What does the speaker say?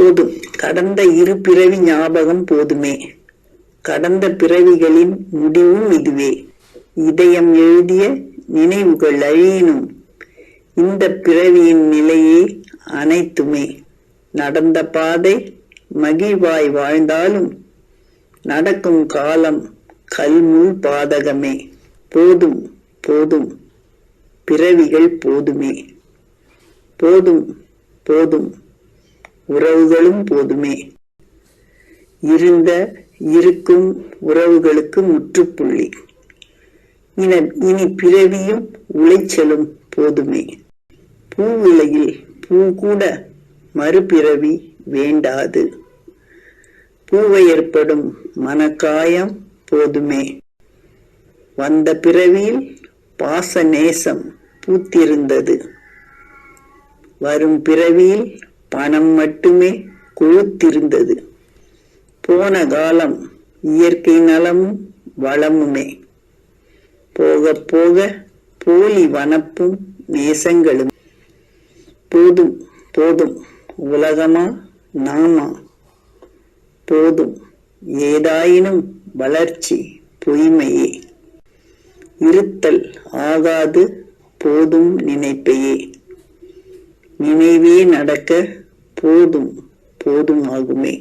போதும். கடந்த இரு பிறவி ஞாபகம் போதுமே. கடந்த பிறவிகளின் முடிவும் இதுவே. இதயம் எழுதிய நினைவுகள் அழியினும் இந்த பிறவியின் நிலையே அனைத்துமே. நடந்த பாதை மகிழ்வாய் வாழ்ந்தாலும் நடக்கும் காலம் கல்முள் பாதகமே. போதும் போதும். பிறவிகள் போதுமே. போதும் போதும். உறவுகளும் போதுமே. இருந்த இருக்கும் உறவுகளுக்கு முற்றுப்புள்ளி. இன இனி பிறவியும் உளைச்சலும் போதுமே. பூ பூ கூட மறுபிறவி வேண்டாது. பூவை ஏற்படும் மனக்காயம் போதுமே. வந்த பிறவியில் பாச நேசம் பூத்திருந்தது. வரும் பிறவியில் பணம் மட்டுமே கொழுத்திருந்தது. போன காலம் இயற்கை நலமும் வளமுமே. போக போக போலி வனப்பும் நேசங்களும். போதும் போதும் உலகமா நாமா? போதும் ஏதாயினும் வளர்ச்சி பொய்மையே. இருத்தல் ஆகாது போதும் நினைப்பையே. நினைவே நடக்க போதும் போதும் ஆகுமே.